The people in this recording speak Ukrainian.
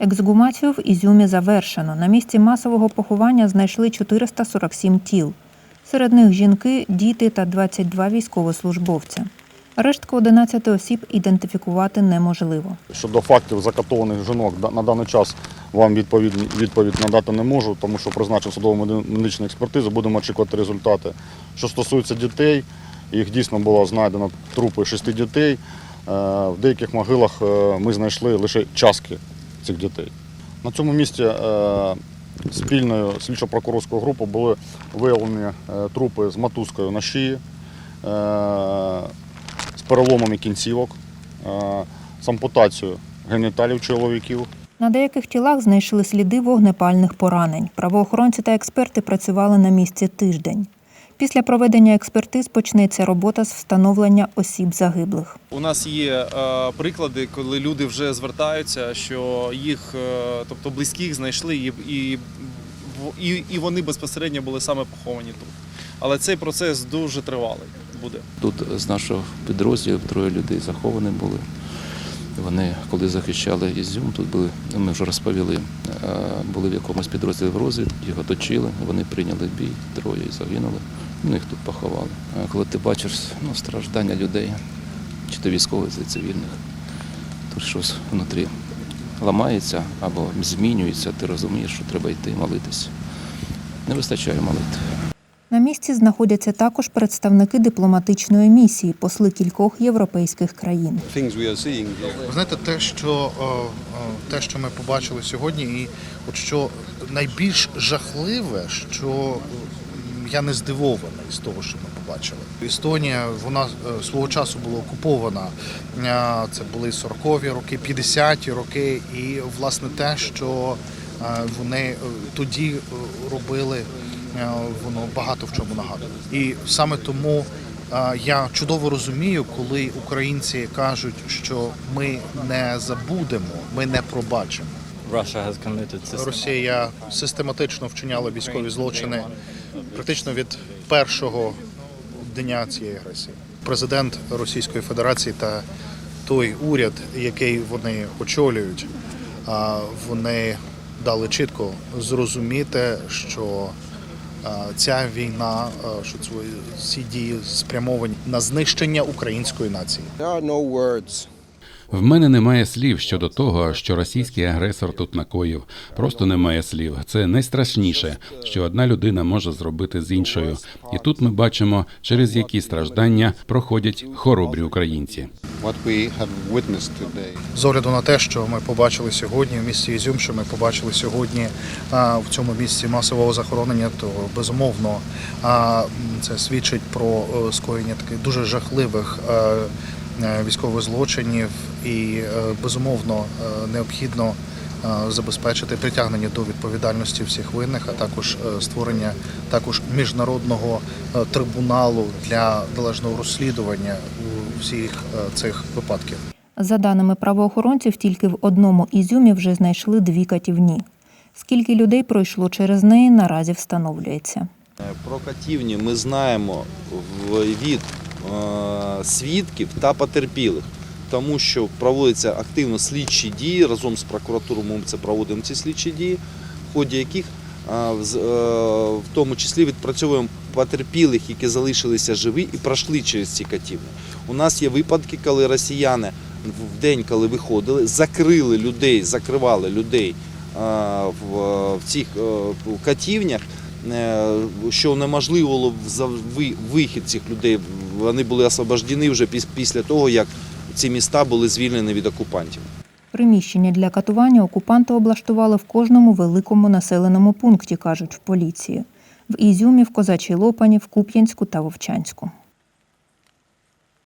Ексгумацію в Ізюмі завершено. На місці масового поховання знайшли 447 тіл. Серед них жінки, діти та 22 військовослужбовця. Рештку 11 осіб ідентифікувати неможливо. Щодо фактів закатованих жінок, на даний час вам відповідь, відповідь надати не можу, тому що призначив судово медичну експертизу, будемо очікувати результати. Що стосується дітей, їх дійсно було знайдено трупи шести дітей. Е, В деяких могилах е, ми знайшли лише частки цих дітей. На цьому місці е, спільною слідчо-прокурорською групою були виявлені е, трупи з мотузкою на шиї, е, з переломами кінцівок, з ампутацією геніталів чоловіків. На деяких тілах знайшли сліди вогнепальних поранень. Правоохоронці та експерти працювали на місці тиждень. Після проведення експертиз почнеться робота з встановлення осіб загиблих. У нас є е, приклади, коли люди вже звертаються, що їх, е, тобто близьких, знайшли і, і, і, і вони безпосередньо були саме поховані тут. Але цей процес дуже тривалий буде. Тут з нашого підрозділу троє людей заховані були. Вони, коли захищали Ізюм, тут були, ми вже розповіли, е, були в якомусь підрозділі в розвідці, їх оточили, вони прийняли бій, троє і загинули. Ну, їх тут поховали. А коли ти бачиш ну, страждання людей, чи то військових, чи цивільних, тут щось внутрі ламається або змінюється, ти розумієш, що треба йти молитися. Не вистачає молитви. На місці знаходяться також представники дипломатичної місії, посли кількох європейських країн. Ви знаєте, те, що е, е, те, що ми побачили сьогодні, і от що найбільш жахливе, що я не здивований з того, що ми побачили. Естонія вона е, свого часу була окупована. Це були 40-ві роки, 50-ті роки, і власне те, що вони тоді робили, воно багато в чому нагадує. І саме тому. Я чудово розумію, коли українці кажуть, що ми не забудемо, ми не пробачимо. Росія систематично вчиняла військові злочини практично від першого дня цієї агресії. Президент Російської Федерації та той уряд, який вони очолюють, вони дали чітко зрозуміти, що ця війна, що ці- ці дії спрямовані на знищення української нації. There are no words. В мене немає слів щодо того, що російський агресор тут накоїв. Просто немає слів. Це найстрашніше, що одна людина може зробити з іншою. І тут ми бачимо, через які страждання проходять хоробрі українці. З огляду на те, що ми побачили сьогодні в місті Ізюм, що ми побачили сьогодні а, в цьому місці масового захоронення, то безумовно а, це свідчить про е, скоєння таких дуже жахливих е, військових злочинів, і е, безумовно е, необхідно забезпечити притягнення до відповідальності всіх винних, а також створення також міжнародного трибуналу для належного розслідування у всіх цих випадків. За даними правоохоронців, тільки в одному ізюмі вже знайшли дві катівні. Скільки людей пройшло через неї, наразі встановлюється. Про катівні ми знаємо в- від свідків та потерпілих, тому що проводяться активно слідчі дії разом з прокуратурою. Ми це проводимо ці слідчі дії, в ході яких е, е, в тому числі відпрацьовуємо потерпілих, які залишилися живі і пройшли через ці катівні. У нас є випадки, коли росіяни в день, коли виходили, закрили людей, закривали людей е, в, цих е, катівнях. Е, що унеможливило вихід цих людей. Вони були освобождені вже після того, як ці міста були звільнені від окупантів. Приміщення для катування окупанти облаштували в кожному великому населеному пункті, кажуть в поліції. В Ізюмі, в Козачій Лопані, в Куп'янську та Вовчанську.